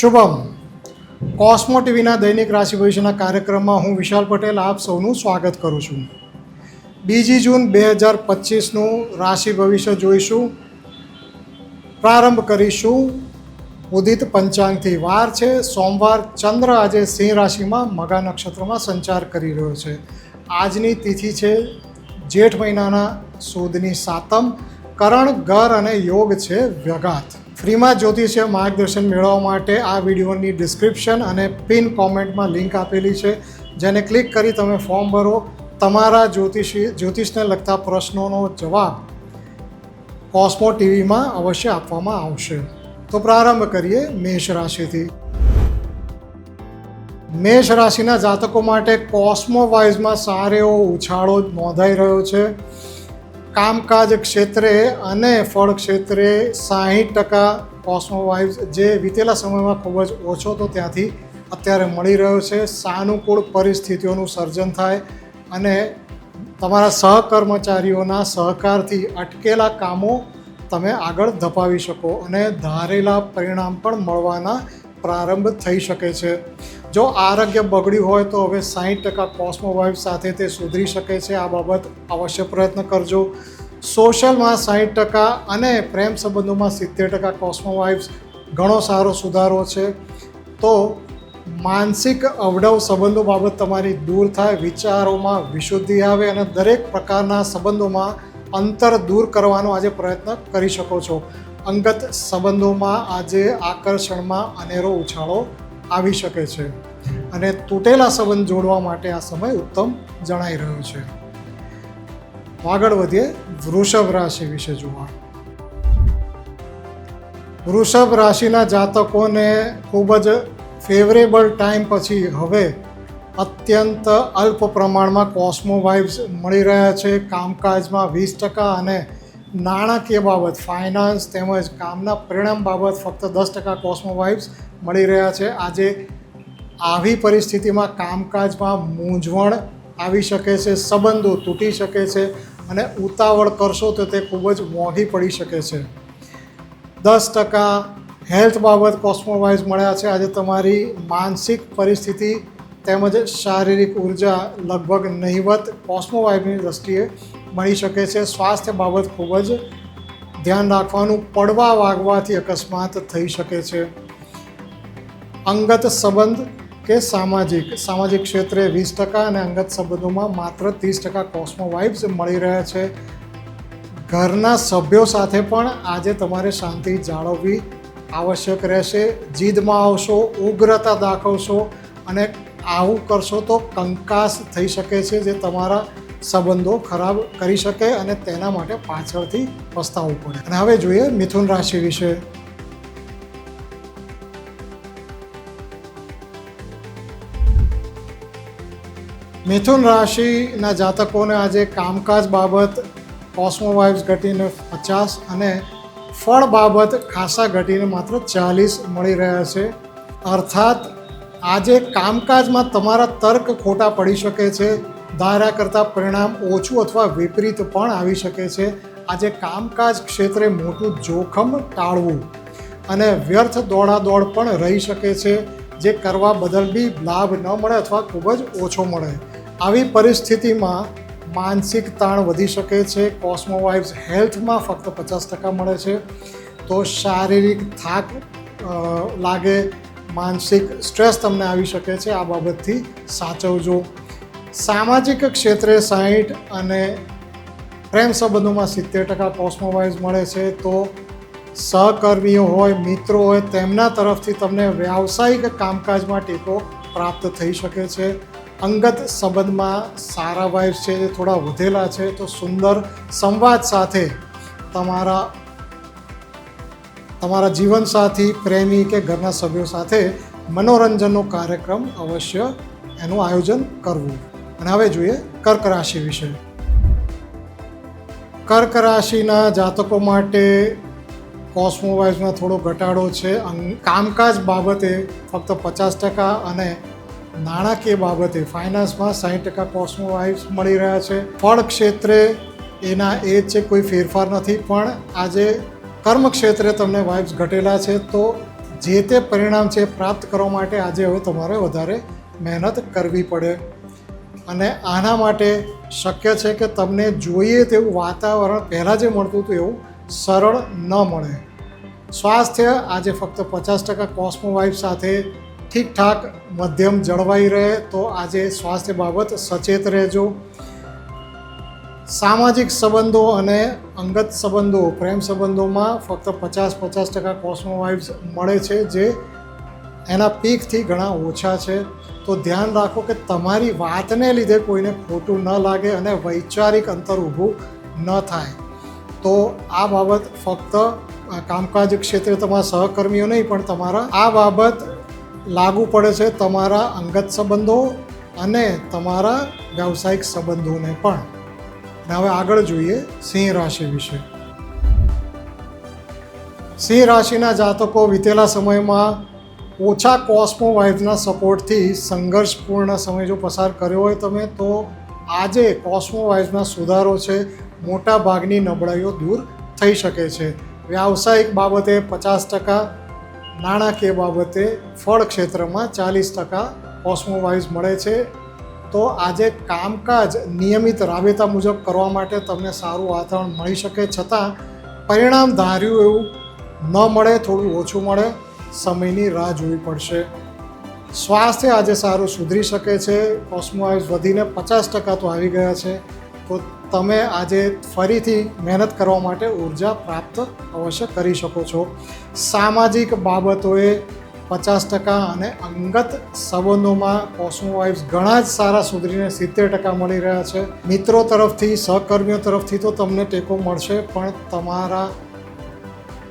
શુભમ. કોસ્મો ટીવીના દૈનિક રાશિ ભવિષ્યના કાર્યક્રમમાં હું વિશાલ પટેલ આપ સૌનું સ્વાગત કરું છું. બીજી જૂન બે હજાર પચીસનું રાશિ ભવિષ્ય જોઈશું. પ્રારંભ કરીશું. ઉદિત પંચાંગથી વાર છે. સોમવાર ચંદ્ર આજે સિંહ રાશિમાં મગા નક્ષત્રમાં સંચાર કરી રહ્યો છે. આજની તિથિ છે જેઠ મહિનાના સુદની સાતમ. કરણ ગર અને યોગ છે વ્યઘાત. ફ્રીમાં જ્યોતિષીય માર્ગદર્શન મેળવવા માટે આ વિડીયોની ડિસ્ક્રિપ્શન અને પિન કોમેન્ટમાં લિંક આપેલી છે. જેને ક્લિક કરી તમે ફોર્મ ભરો. તમારા જ્યોતિષી, જ્યોતિષને લગતા પ્રશ્નોનો જવાબ કોસ્મો ટીવીમાં અવશ્ય આપવામાં આવશે. તો પ્રારંભ કરીએ મેષ રાશિથી. મેષ રાશિના જાતકો માટે કોસ્મો વાઇઝમાં સારો એવો ઉછાળો નોંધાઈ રહ્યો છે. કામકાજ ક્ષેત્રે અને ફળ ક્ષેત્રે સાહીઠ ટકા કોસ્મો વાઇઝ જે વીતેલા સમયમાં ખૂબ જ ઓછો હતો ત્યાંથી અત્યારે મળી રહ્યો છે. સાનુકૂળ પરિસ્થિતિઓનું સર્જન થાય અને તમારા સહકર્મચારીઓના સહકારથી અટકેલા કામો તમે આગળ ધપાવી શકો અને ધારેલા પરિણામ પણ મળવાના પ્રારંભ થઈ શકે છે. જો આરોગ્ય બગડ્યું હોય તો હવે સાહીઠ ટકા કોસ્મોવાઇફ સાથે તે સુધરી શકે છે. આ બાબત અવશ્ય પ્રયત્ન કરજો. સોશિયલમાં સાહીઠ ટકા અને પ્રેમ સંબંધોમાં સિત્તેર ટકા કોસ્મો વાઇફ્સ ઘણો સારો સુધારો છે. તો માનસિક અવડવ સંબંધો બાબત તમારી દૂર થાય, વિચારોમાં વિશુદ્ધિ આવે અને દરેક પ્રકારના સંબંધોમાં અંતર દૂર કરવાનો આજે પ્રયત્ન કરી શકો છો. અંગત સંબંધોમાં આજે આકર્ષણમાં અનેરો ઉછાળો આવી શકે છે. અને તૂટેલા સંબંધ જોડવા માટે આ સમય ઉત્તમ જણાઈ રહ્યો છે. આગળ વધીએ વૃષભ રાશિ વિશે જોવા. વૃષભ રાશિના જાતકોને ખૂબ જ ફેવરેબલ ટાઈમ પછી હવે અત્યંત અલ્પ પ્રમાણમાં કોસ્મો વાઇબ્સ મળી રહ્યા છે. કામકાજમાં વીસ ટકા અને નાણાકીય બાબત ફાઇનાન્સ તેમજ કામના પરિણામ બાબત ફક્ત દસ ટકા કોસ્મો વાઇબ્સ મળી રહ્યા છે. આજે આવી પરિસ્થિતિમાં કામકાજમાં મૂંઝવણ આવી શકે છે, સંબંધો તૂટી શકે છે અને ઉતાવળ કરશો તો તે ખૂબ જ મોંઘી પડી શકે છે. દસ ટકા હેલ્થ બાબત કોસ્મોવાઇઝ મળ્યા છે. આજે તમારી માનસિક પરિસ્થિતિ તેમજ શારીરિક ઊર્જા લગભગ નહિવત કોસ્મોવાઇઝની દ્રષ્ટિએ મળી શકે છે. સ્વાસ્થ્ય બાબત ખૂબ જ ધ્યાન રાખવાનું પડવા વાગવાથી અકસ્માત થઈ શકે છે. અંગત સંબંધ કે સામાજિક સામાજિક ક્ષેત્રે વીસ ટકા અને અંગત સંબંધોમાં માત્ર ત્રીસ ટકા કોસ્મો વાઇબ્સ મળી રહ્યા છે. ઘરના સભ્યો સાથે પણ આજે તમારે શાંતિ જાળવવી આવશ્યક રહેશે. જીદમાં આવશો, ઉગ્રતા દાખવશો અને આવું કરશો તો કંકાસ થઈ શકે છે જે તમારા સંબંધો ખરાબ કરી શકે અને તેના માટે પાછળથી પસ્તાવવું પડે. અને હવે જોઈએ મિથુન રાશિ વિશે. મિથુન રાશિના જાતકોને આજે કામકાજ બાબત કોસ્મો વાઇવ્સ ઘટીને પચાસ અને ફળ બાબત ખાસા ઘટીને માત્ર ચાલીસ મળી રહ્યા છે. અર્થાત, આજે કામકાજમાં તમારા તર્ક ખોટા પડી શકે છે, ધાર્યા કરતાં પરિણામ ઓછું અથવા વિપરીત પણ આવી શકે છે. આજે કામકાજ ક્ષેત્રે મોટું જોખમ ટાળવું અને વ્યર્થ દોડાદોડ પણ રહી શકે છે, જે કરવા બદલ બી લાભ ન મળે અથવા ખૂબ જ ઓછો મળે. આવી પરિસ્થિતિમાં માનસિક તાણ વધી શકે છે કોસ્મોવાઇવ્સ હેલ્થમાં ફક્ત પચાસ ટકા મળે છે. તો શારીરિક થાક લાગે, માનસિક સ્ટ્રેસ તમને આવી શકે છે, આ બાબતથી સાચવજો. સામાજિક ક્ષેત્રે સાહીઠ અને પ્રેમ સંબંધોમાં સિત્તેર ટકા કોસ્મોવાઇઝ મળે છે. તો સહકર્મીઓ હોય, મિત્રો હોય, તેમના તરફથી તમને વ્યાવસાયિક કામકાજમાં ટેકો પ્રાપ્ત થઈ શકે છે. અંગત સંબંધમાં સારા વાઇફ છે, એ થોડા વધેલા છે, તો સુંદર સંવાદ સાથે તમારા તમારા જીવનસાથી, પ્રેમી કે ઘરના સભ્યો સાથે મનોરંજનનો કાર્યક્રમ અવશ્ય એનું આયોજન કરવું. અને હવે જોઈએ કર્ક રાશિ વિશે. કર્ક રાશિના જાતકો માટે કોસ્મોવાઇઝમાં થોડો ઘટાડો છે. કામકાજ બાબતે ફક્ત પચાસ ટકા અને નાણાકીય બાબતે ફાઇનાન્સમાં સાઠ ટકા કોસ્મોવાઇઝ મળી રહ્યા છે. ફળ ક્ષેત્રે એના એ છે કોઈ ફેરફાર નથી, પણ આજે કર્મ ક્ષેત્રે તમને વાઇબ્સ ઘટેલા છે, તો જે તે પરિણામ છે પ્રાપ્ત કરવા માટે આજે હવે તમારે વધારે મહેનત કરવી પડે. અને આના માટે શક્ય છે કે તમને જોઈએ તેવું વાતાવરણ પહેલાં જે મળતું હતું એવું સરળ ન મળે. સ્વાસ્થ્ય આજે ફક્ત પચાસ ટકા કોસ્મો વાઇફ સાથે ઠીકઠાક મધ્યમ જળવાઈ રહે તો આજે સ્વાસ્થ્ય બાબત સચેત રહેજો. સામાજિક સંબંધો અને અંગત સંબંધો, પ્રેમ સંબંધોમાં ફક્ત પચાસ પચાસ ટકા કોસ્મોવાઇવ્સ મળે છે જે એના પીકથી ઘણા ઓછા છે. તો ધ્યાન રાખો કે તમારી વાતને લીધે કોઈને ખોટું ન લાગે અને વૈચારિક અંતર ઊભું ન થાય. તો આ બાબત ફક્ત કામકાજ ક્ષેત્રે તમારા સહકર્મીઓ નહીં, પણ તમારા આ બાબત લાગુ પડે છે તમારા અંગત સંબંધો અને તમારા વ્યવસાયિક સંબંધોને પણ. હવે આગળ જોઈએ સિંહ રાશિ વિશે. સિંહ રાશિના જાતકો વીતેલા સમયમાં ઓછા કોસ્મો વાઇફના સપોર્ટથી સંઘર્ષપૂર્ણ સમય જો પસાર કર્યો હોય તમે, તો આજે કોસ્મો વાઇફના સુધારો છે મોટા ભાગની નબળાઈઓ દૂર થઈ શકે છે. વ્યાવસાયિક બાબતે પચાસ ટકા નાણાકીય બાબતે ફળ ક્ષેત્રમાં ચાલીસ ટકા ઓસ્મોવાઇઝ મળે છે. તો આજે કામકાજ નિયમિત રાબેતા મુજબ કરવા માટે તમને સારું વાતાવરણ મળી શકે. છતાં પરિણામ ધાર્યું એવું ન મળે, થોડું ઓછું મળે, સમયની રાહ જોવી પડશે. સ્વાસ્થ્ય આજે સારું સુધરી શકે છે. કોસ્મોવાઇઝ વધીને પચાસ ટકા તો આવી ગયા છે. તો તમે આજે ફરીથી મહેનત કરવા માટે ઊર્જા પ્રાપ્ત અવશ્ય કરી શકો છો. સામાજિક બાબતોએ પચાસ ટકા અને અંગત સંબંધોમાં કોસ્મોવાઇવ્સ ઘણા જ સારા સુધરીને સિત્તેર ટકા મળી રહ્યા છે. મિત્રો તરફથી, સહકર્મીઓ તરફથી તો તમને ટેકો મળશે, પણ તમારા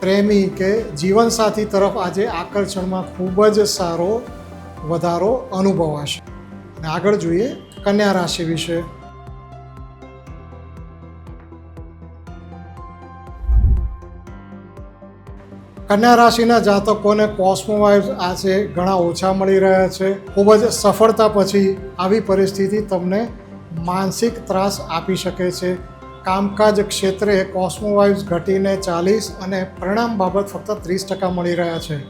પ્રેમી કે જીવનસાથી તરફ આજે આકર્ષણમાં ખૂબ જ સારો વધારો અનુભવાશે. અને આગળ જોઈએ કન્યા રાશિ વિશે. કન્યા રાશિના જાતકોને કોસ્મો વાઇબ્સ આજે ઘણા ઓછા મળી રહ્યા છે. ખૂબ જ સફળતા પછી આવી પરિસ્થિતિ તમને માનસિક ત્રાસ આપી શકે છે. કામકાજ ક્ષેત્રે કોસ્મો વાઇબ્સ ઘટીને ચાલીસ અને પરિણામ બાબત ફક્ત ત્રીસ ટકા મળી રહ્યા છે.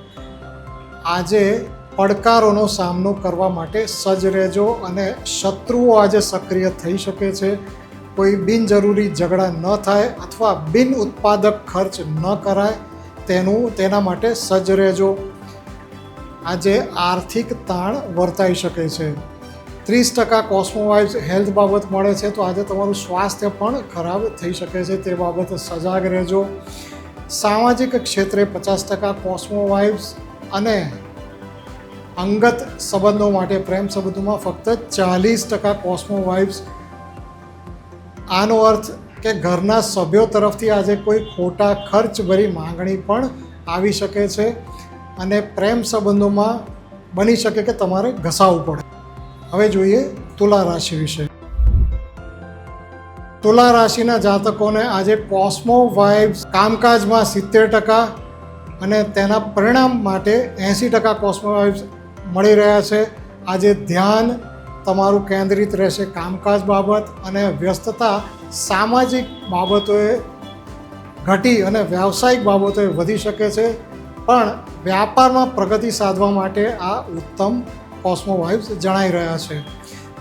આજે પડકારોનો સામનો કરવા માટે સજ્જ રહેજો અને શત્રુઓ આજે સક્રિય થઈ શકે છે. કોઈ બિનજરૂરી ઝઘડા ન થાય અથવા બિન ઉત્પાદક ખર્ચ ન કરાય. તેનું તેના માટે સજ્જ રહેજો. આજે આર્થિક તાણ વર્તાઈ શકે છે. ત્રીસ ટકા કોસ્મોવાઇઝ હેલ્થ બાબત મળે છે તો આજે તમારું સ્વાસ્થ્ય પણ ખરાબ થઈ શકે છે તે બાબતે સજાગ રહેજો. સામાજિક ક્ષેત્રે પચાસ ટકા કોસ્મોવાઇવ્સ અને અંગત સંબંધો માટે પ્રેમ સંબંધોમાં ફક્ત ચાલીસ ટકા કોસ્મોવાઇવ્સ આનો અર્થ કે ઘરના સભ્યો તરફથી આજે કોઈ ખોટા ખર્ચ ભરી માંગણી પણ આવી શકે છે અને પ્રેમ સંબંધોમાં બની શકે કે તમારે ઘસાવવું પડે. હવે જોઈએ તુલા રાશિ વિશે. તુલા રાશિના જાતકોને આજે કોસ્મો વાઇબ્સ, કામકાજમાં સિત્તેર ટકા અને તેના પરિણામ માટે એંસી ટકા કોસ્મો વાઇબ્સ મળી રહ્યા છે. આજે ધ્યાન તમારું કેન્દ્રિત રહેશે કામકાજ બાબત અને વ્યસ્તતા સામાજિક બાબતોએ ઘટી અને વ્યાવસાયિક બાબતોએ વધી શકે છે, પણ વ્યાપારમાં પ્રગતિ સાધવા માટે આ ઉત્તમ કોસ્મો વાઇબ્સ જણાઈ રહ્યા છે.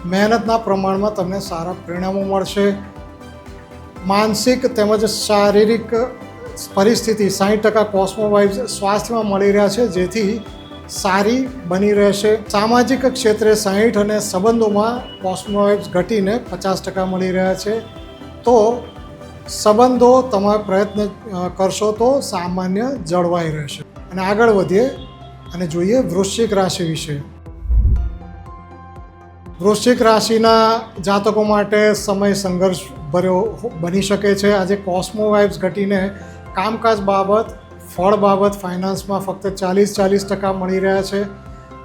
મહેનતના પ્રમાણમાં તમને સારા પરિણામો મળશે. માનસિક તેમજ શારીરિક પરિસ્થિતિ સાઠ ટકા કોસ્મો વાઇબ્સ સ્વાસ્થ્યમાં મળી રહ્યા છે, જેથી સારી બની રહેશે. સામાજિક ક્ષેત્રે સાહીઠ અને સંબંધોમાં કોસ્મો વાઇબ્સ ઘટીને પચાસ ટકા મળી રહ્યા છે. તો સંબંધો તમે પ્રયત્ન કરશો તો સામાન્ય જળવાઈ રહેશે. અને આગળ વધીએ અને જોઈએ વૃશ્ચિક રાશિ વિશે. વૃશ્ચિક રાશિના જાતકો માટે સમય સંઘર્ષ ભર્યો બની શકે છે. આજે કોસ્મો વાઇબ્સ ઘટીને કામકાજ બાબત, ફળ બાબત ફાઇનાન્સમાં ફક્ત ચાલીસ ચાલીસ ટકા મળી રહ્યા છે.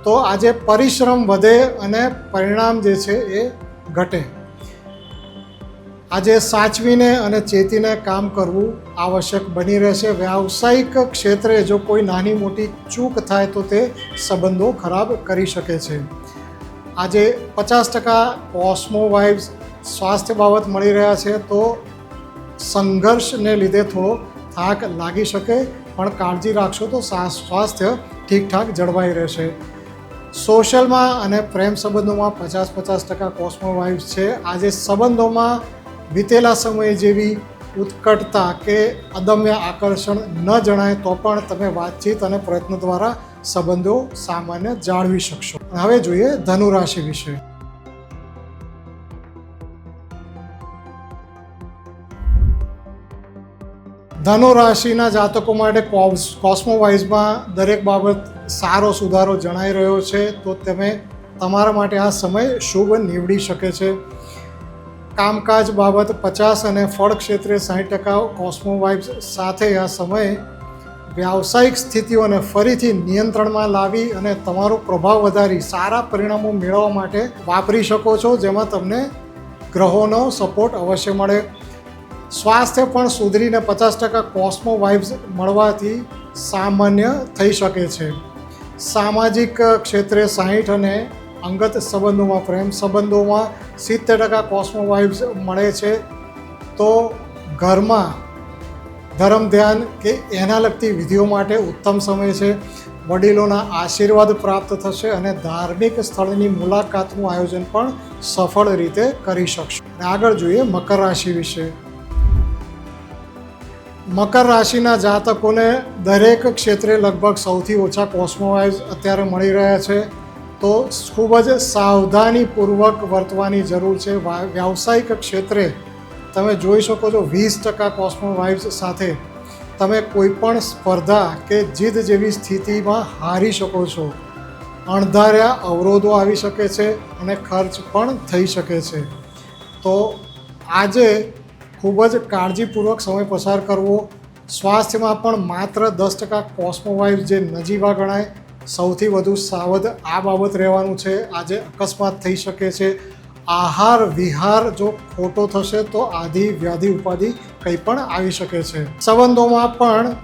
તો આજે પરિશ્રમ વધે અને પરિણામ જે છે એ ઘટે. આજે સાચવીને અને ચેતીને કામ કરવું આવશ્યક બની રહેશે. વ્યાવસાયિક ક્ષેત્રે જો કોઈ નાની મોટી ચૂક થાય તો તે સંબંધો ખરાબ કરી શકે છે. આજે પચાસ ટકા વાઇબ્સ સ્વાસ્થ્ય બાબત મળી રહ્યા છે તો સંઘર્ષને લીધે થોડો થાક લાગી શકે, પણ કાળજી રાખશો તો સ્વાસ્થ્ય ઠીકઠાક જળવાઈ રહેશે. સોશિયલમાં અને પ્રેમ સંબંધોમાં પચાસ પચાસ ટકા કોસ્મો વાઇબ્સ છે. આજે સંબંધોમાં વીતેલા સમયે જેવી ઉત્કટતા કે અદમ્ય આકર્ષણ ન જણાય તો પણ તમે વાતચીત અને પ્રયત્ન દ્વારા સંબંધો સામાન્ય જાળવી શકશો. હવે જોઈએ ધનુ રાશિ વિશે. ધનુ રાશિના જાતકો માટે કોસ- કોસ્મોવાઇઝમાં દરેક બાબત સારો સુધારો જણાઈ રહ્યો છે, તો તમે તમારા માટે આ સમય શુભ નીવડી શકે છે. કામકાજ બાબત પચાસ અને ફળ ક્ષેત્રે સાઠ ટકા કોસ્મોવાઇબ્સ સાથે આ સમયે વ્યાવસાયિક સ્થિતિઓને ફરીથી નિયંત્રણમાં લાવી અને તમારો પ્રભાવ વધારી સારા પરિણામો મેળવવા માટે વાપરી શકો છો, જેમાં તમને ગ્રહોનો સપોર્ટ અવશ્ય મળે. સ્વાસ્થ્ય પણ સુધરીને પચાસ ટકા કોસ્મો વાઇબ્સ મળવાથી સામાન્ય થઈ શકે છે. સામાજિક ક્ષેત્રે સાહીઠ અને અંગત સંબંધોમાં, પ્રેમ સંબંધોમાં સિત્તેર ટકા કોસ્મો વાઇબ્સ મળે છે. તો ઘરમાં ધર્મ ધ્યાન કે એના લગતી વિધિઓ માટે ઉત્તમ સમય છે. વડીલોના આશીર્વાદ પ્રાપ્ત થશે અને ધાર્મિક સ્થળની મુલાકાતનું આયોજન પણ સફળ રીતે કરી શકશો. અને આગળ જોઈએ મકર રાશિ વિશે. મકર રાશિના જાતકોને દરેક ક્ષેત્રે લગભગ સૌથી ઓછા કોસ્મોવાઇઝ અત્યારે મળી રહ્યા છે. તો ખૂબ જ સાવધાનીપૂર્વક વર્તવાની જરૂર છે. વ્યાવસાયિક ક્ષેત્રે તમે જોઈ શકો છો વીસ ટકા કોસ્મોવાઇવ્સ સાથે તમે કોઈ પણ સ્પર્ધા કે જીદ જેવી સ્થિતિમાં હારી શકો છો. અણધાર્યા અવરોધો આવી શકે છે અને ખર્ચ પણ થઈ શકે છે. તો આજે ખૂબ જ કાળજીપૂર્વક સમય પસાર કરવો. સ્વાસ્થ્યમાં પણ માત્ર દસ ટકા કોસ્મોવાઇવ જે નજીવા ગણાય સૌથી વધુ સાવધ આ બાબત રહેવાનું છે. આજે અકસ્માત થઈ શકે છે. આહાર, વિહાર જો ખોટો થશે તો આધિ, વ્યાધિ, ઉપાધિ કંઈ પણ આવી શકે છે. સંબંધોમાં પણ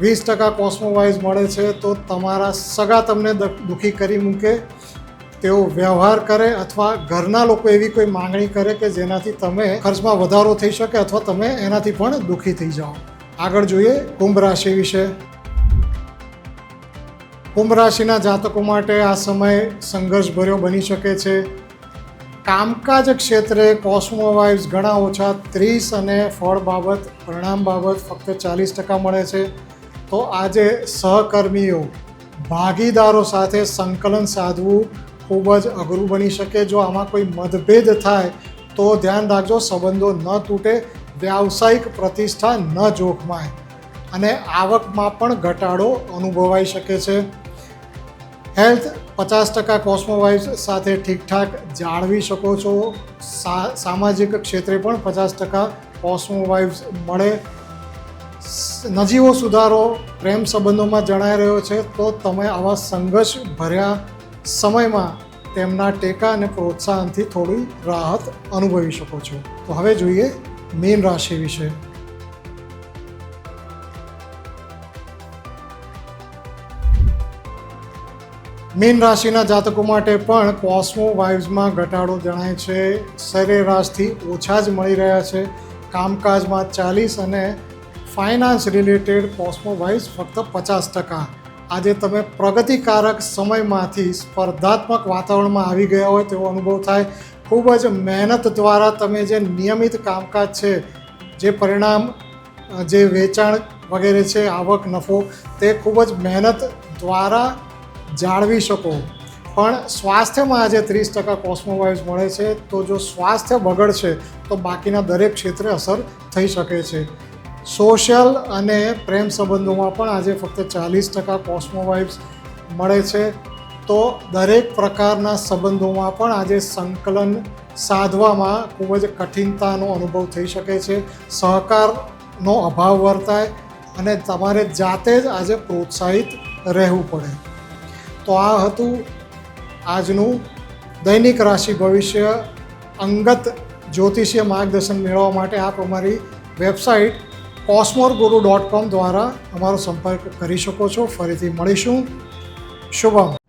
વીસ ટકા કોસ્મોવાઇઝ મળે છે તો તમારા સગા તમને દુઃખી કરી મૂકે. તેઓ વ્યવહાર કરે અથવા ઘરના લોકો એવી કોઈ માંગણી કરે કે જેનાથી તમે ખર્ચમાં વધારો થઈ શકે અથવા તમે એનાથી પણ દુઃખી થઈ જાઓ. આગળ જોઈએ કુંભ રાશિ વિશે. કુંભ રાશિના જાતકો માટે આ સમય સંઘર્ષભર્યો બની શકે છે. કામકાજ ક્ષેત્રે કોસ્મોવાઇવ્સ ઘણા ઓછા ત્રીસ અને ફળ બાબત, પરિણામ બાબત ફક્ત ચાલીસ ટકા મળે છે. તો આજે સહકર્મીઓ, ભાગીદારો સાથે સંકલન સાધવું ખૂબ જ અઘરું બની શકે. જો આમાં કોઈ મતભેદ થાય, તો ધ્યાન રાખજો, સંબંધો ન તૂટે, વ્યાવસાયિક પ્રતિષ્ઠા ન જોખમાય. અને આવકમાં પણ ઘટાડો અનુભવાઈ શકે છે. હેલ્થ પચાસ ટકા કોસ્મોવાઇઝ સાથે ઠીકઠાક જાળવી શકો છો. સામાજિક ક્ષેત્રે પણ પચાસ ટકા કોસ્મોવાઇવ્સ મળે. નજીવો સુધારો પ્રેમ સંબંધોમાં જણાઈ રહ્યો છે, તો તમે આવા સંઘર્ષ ભર્યા સમયમાં તેમના ટેકા અને પ્રોત્સાહનથી થોડી રાહત અનુભવી શકો છો. તો હવે જોઈએ મીન રાશિ વિશે. મીન રાશિના જાતકો માટે પણ કોસ્મો વાઇવ્સમાં ઘટાડો જણાય છે. સરેરાશથી ઓછા જ મળી રહ્યા છે. કામકાજમાં ચાલીસ અને ફાઇનાન્સ રિલેટેડ કોસ્મો વાઇવ્સ ફક્ત પચાસ ટકા. આજે તમે પ્રગતિકારક સમયમાંથી સ્પર્ધાત્મક વાતાવરણમાં આવી ગયા હોય તેવો અનુભવ થાય. ખૂબ જ મહેનત દ્વારા તમે જે નિયમિત કામકાજ છે, જે પરિણામ જે વેચાણ વગેરે છે, આવક, નફો, તે ખૂબ જ મહેનત દ્વારા જાળવી શકો. પણ સ્વાસ્થ્યમાં આજે ત્રીસ ટકા કોસ્મોવાઇઝ મળે છે, તો જો સ્વાસ્થ્ય બગડશે, તો બાકીના દરેક ક્ષેત્રે અસર થઈ શકે છે. સોશિયલ અને પ્રેમ સંબંધોમાં પણ આજે ફક્ત ચાલીસ ટકા કોસ્મોવાઇવ્સ મળે છે. તો દરેક પ્રકારના સંબંધોમાં પણ આજે સંકલન સાધવામાં ખૂબ જ કઠિનતાનો અનુભવ થઈ શકે છે. સહકારનો અભાવ વર્તાય અને તમારે જાતે જ આજે પ્રોત્સાહિત રહેવું પડે. તો આ હતું આજનું દૈનિક રાશિ ભવિષ્ય અંગત જ્યોતિષીય માર્ગદર્શન મેળવવા માટે આપ અમારી વેબસાઇટ કોસ્મોર ગુરુ ડોટ કોમ દ્વારા અમારો સંપર્ક કરી શકો છો. ફરીથી મળીશું. શુભમ.